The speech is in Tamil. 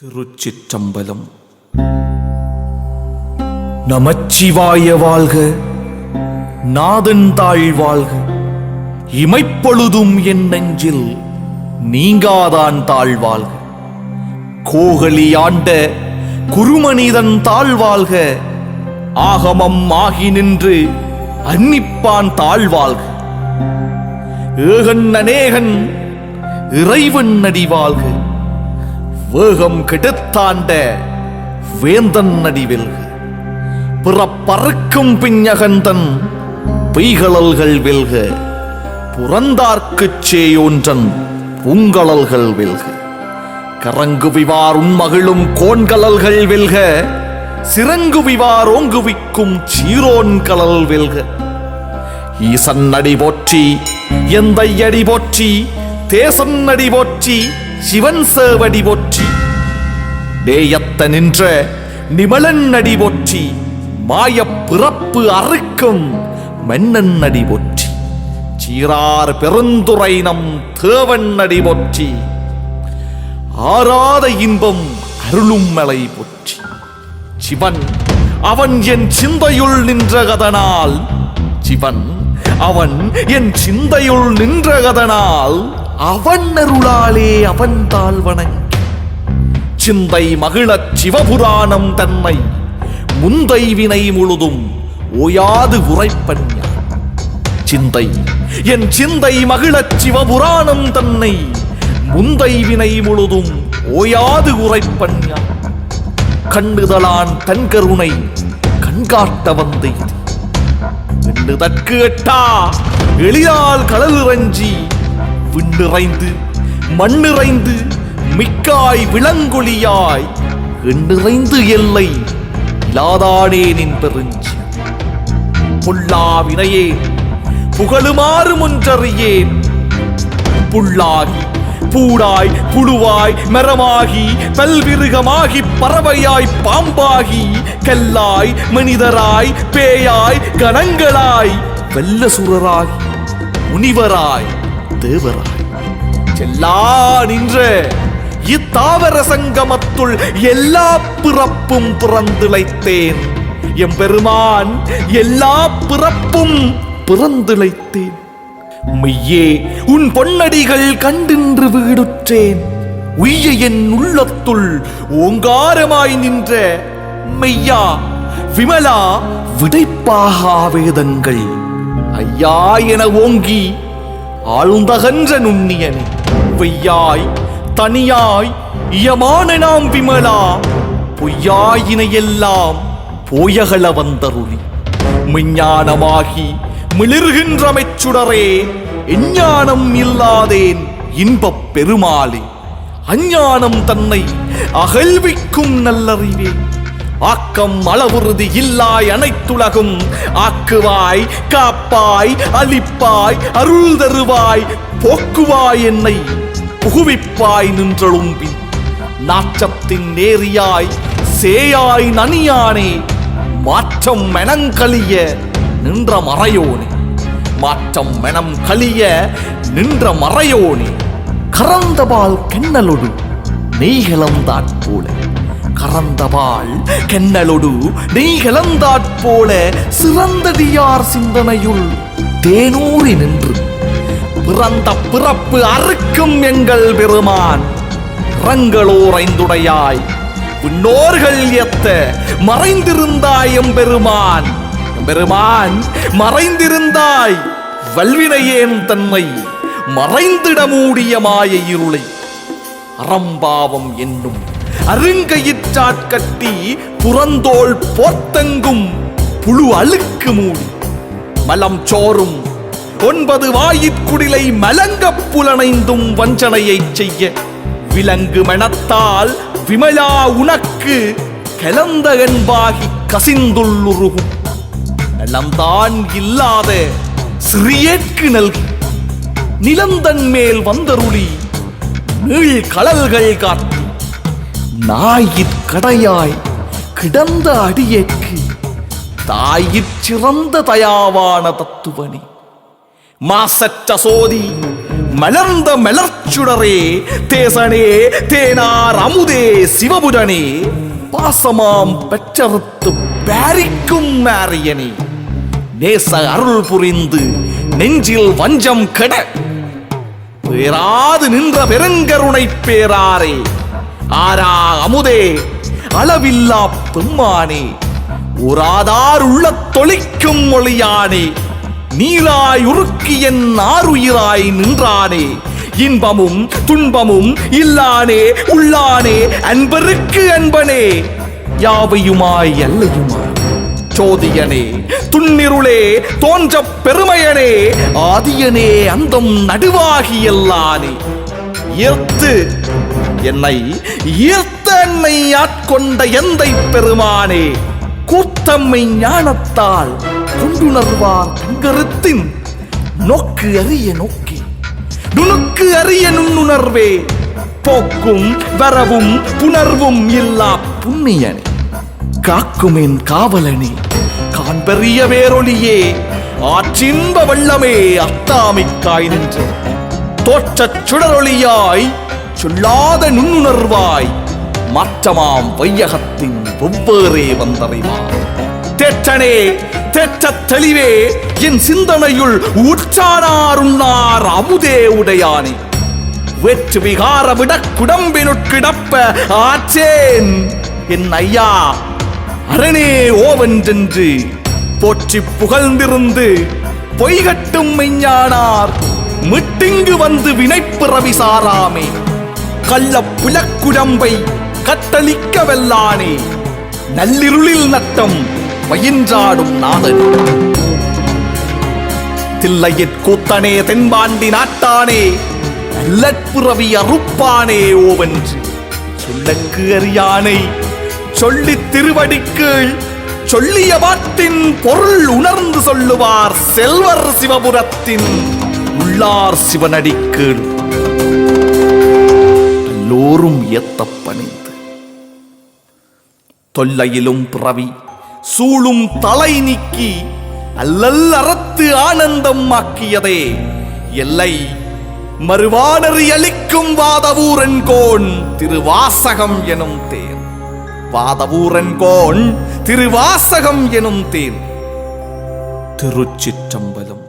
திருச்சிற்றம்பலம். நமச்சிவாய வாழ்க நாதன் தாழ் வாழ்க இமைப்பொழுதும் என் நெஞ்சில் நீங்காதான் தாழ் வாழ்க. கோகலி ஆண்ட குருமனிதன் தாழ் வாழ்க ஆகமம் ஆகி நின்று அன்னிப்பான் தாழ் வாழ்க. ஏகன் அநேகன் இறைவன் அடி வாழ்க. வேகம் கெடுத்தாண்ட வேந்தன் அடி வெல்க பிறப்பறுக்கும் பிஞகந்தன் பெய்களல்கள் வெல்க. புறந்தார்க்குச் சேயோன்றன் பூங்கலல்கள் வெல்க. கரங்குவிவார் உன்மகிழும் கோண்கலல்கள் வெல்க. சிறங்குவிவார் ஓங்குவிக்கும் சீரோன் கலல் வெல்க. ஈசன் அடி போற்றி எந்தை அடி போற்றி தேசன் அடி போற்றி சிவன் சேவடி போற்றி. தேயத்த நின்ற நிமலன் அடி போற்றி. மாய பிறப்பு அறுக்கும் மன்னன் அடி போற்றி. சீரார் பெருந்துரை நம் தேவன் அடி போற்றி. ஆராத இன்பம் அருளும் மலை போற்றி. சிவன் அவன் என் சிந்தையுள் நின்றகதனால் சிவன் அவன் என் சிந்தையுள் நின்றகதனால் அவன் அருளாலே அவன் தாழ் வணங்கி சிந்தை மகிழச் சிவபுராணம் தன்னை முந்தை வினை முழுதும் ஓயாது உரைப்பன் சிந்தை என் சிந்தை மகிழச் சிவபுராணம் தன்னை முந்தை வினை முழுதும் ஓயாது உரைப்பன் கண்ணுதலான் கண்டுதலான் தன் கருணை கண்காட்ட வந்தெய்தி எண்ணுதற்கு எட்டா எளியால் கடல் விண்ணிறைந்து மண்ணிறைந்து மிக்காய் விளங்கொழியாய் எண்ணிறைந்து எல்லை இலாதானே நின் பெருஞ்சி. பொல்லா வினையே புகழுமாறு முன்றறியேன். புல்லாகி பூடாய் புழுவாய் மரமாகி பல்விருகமாகி பறவையாய் பாம்பாகி கல்லாய் மனிதராய் பேயாய் கணங்களாய் வெல்லசுரராய் முனிவராய் தேவராய். செல்லா நின்ற இத்தாவர சங்கமத்துள் எல்லா பிறப்பும் பிறந்திழைத்தேன். எம்பெருமான் எல்லா பிறப்பும் பிறந்திழைத்தேன். மெய்யே உன் பொன்னடிகள் கண்டின்று வீடுற்றேன். உய்ய என் உள்ளத்துள் ஓங்காரமாய் நின்ற மெய்யா விமலா விடைப்பாகா வேதங்கள். ஐயா என ஓங்கி ஆழ்ந்தகன்ற நுண்ணியனே வெய்யாய் தனியாய் இயமான நாம் விமலா பொய்யாயினையெல்லாம் போயகல வந்தருளி. மிஞ்ஞானமாகி மிளிர்கின்றமைச்சுடரே எஞ்ஞானம் இல்லாதேன் இன்பப் பெருமாளே அஞ்ஞானம் தன்னை அகழ்விக்கும் நல்லறிவே. ஆக்கம் அளவுறுதி இல்லாய் அனைத்துலகும். ஆக்குவாய் காப்பாய் அழிப்பாய் அருள் தருவாய் போக்குவாய் என்னை புகுவிப்பாய் நின்றழும்பின் நாச்சத்தின் நேரியாய் சேயாய் நனியானே மாற்றம் மெனங்களிய நின்ற மறையோனே. மாற்றம் மெனம் கழிய நின்ற மறையோனே. கறந்தபால் கென்னலொடு நெய்கலந்தாற் போல. கறந்தபால் கென்னலொடு நெய்கலந்தாற் போல சிறந்தடியார் சிந்தனையுள் தேனூறி நின்று. பிறந்த பிறப்பு அறுக்கும் எங்கள் பெருமான் ரங்களோர் ஐந்துடையாய். விண்ணோர்கள் எத்த மறைந்திருந்தாய் எம்பெருமான். பெருமான் மறைந்திருந்தாய். வல்வினையேன் தன்னை மறைந்திட மூடிய மாய இருளை. அறம்பாவம் என்னும் அருங்கையிற்றாட்கட்டி புறந்தோள் போர்த்தங்கும் புழு அழுக்கு மூடி. மலம் சோறும் ஒன்பது வாயிற்குடிலை மலங்கப் புலனைந்தும் வஞ்சனையைச் செய்ய. விலங்கு மனத்தால் விமலா உனக்கு கலந்த என்பாகி கசிந்துள்ளுருகும். நலம்தான் இல்லாத சிறியேற்கு நல்கி. நிலந்தன் மேல் வந்தருளி நீள் கடல்கள் காத்த. நாயிற் கடையாய் கிடந்த அடியேற்கு தாயிற் சிறந்த தயாவான தத்துவனே. மாசற்ற சோதி மலர்ந்த மலர்ச்சுடரே தேசனே தேனார் அமுதே சிவபுரனே பாசமாம் பெற்றறுத்து பாரிக்கும் மாரியனே நேச அருள் புரிந்து நெஞ்சில் வஞ்சம் கெட பேராது நின்ற பெருங்கருணை பேராரே. ஆரா அமுதே. அளவில்லா பெம்மானே. உராதார் உள்ள தொழிக்கும் மொழியானே. நீலாய் உருக்கி என் ஆறுயிராய் நின்றானே. இன்பமும் துன்பமும் இல்லானே உள்ளானே அன்பருக்கு அன்பனே. யாவையுமாய் அல்லையுமாய் சோதியனே துன்னிருளே தோன்ற பெருமையனே. ஆதியனே அந்தம் நடுவாகி எல்லானே. ஈர்த்து என்னை ஈர்த்த என்னை ஆட்கொண்ட எந்தை பெருமானே கூத்தம்மை ஞானத்தால் கொண்டுணர்வார் கருத்தின் நோக்கு அறிய நோக்கி. நுணுக்கு அறிய நுண்ணுணர்வே போக்கும் வரவும் புணர்வும் இல்லா புண்ணியனே. காக்குமின் காவலனே காண்பெறிய வேரொளியே ஆற்றின்ப வெள்ளமே அத்தாமிக்காய் நின்று. தோற்றச் சுடரொளியாய் சொல்லாத நுண்ணுணர்வாய் மாற்றமாம் வையகத்தின் ஒவ்வேறே வந்தறைவார் தேற்றனே தேற்ற தெளிவே என் சிந்தனையுள் உற்றானாருன்னார் அமுதே உடையானே. வெற்று விகார விட குடம்பினுட்கிடப்ப ஆற்றேன். என் ஐயா அரணே ஓவென்றென்று போற்றி புகழ்ந்திருந்து பொய்கட்டும் மெஞ்ஞானார் மிட்டிங்கு வந்து வினைப்பிறவி சாராமே. கள்ள புலக்குடம்பை கட்டளிக்க வெல்லானே நள்ளிருளில் நட்டம் பயின்றாடும் நாதன். தில்லையிற் கூத்தனே தென்பாண்டி நாட்டானே. நல்லற்புறவி அறுப்பானே ஓவென்று சொல்லக்கு அறியானை. சொல்லித் திருவடிக்கீழ் சொல்லிய வார்த்தின் பொருள் உணர்ந்து சொல்லுவார் செல்வர் சிவபுரத்தின் உள்ளார் சிவனடிக்கீழ். எல்லோரும் எத்தப் பணிந்து தொல்லையிலும் பிறவி சூழும் தலை நீக்கி அல்லல் அறத்து ஆனந்தம் ஆக்கியதே எல்லை மறுவாடறி அளிக்கும் வாதவூரன் கோன் திருவாசகம் எனும் தேன். வாதவூரன் கோன் திருவாசகம் எனும் தேன். திருச்சிற்றம்பலம்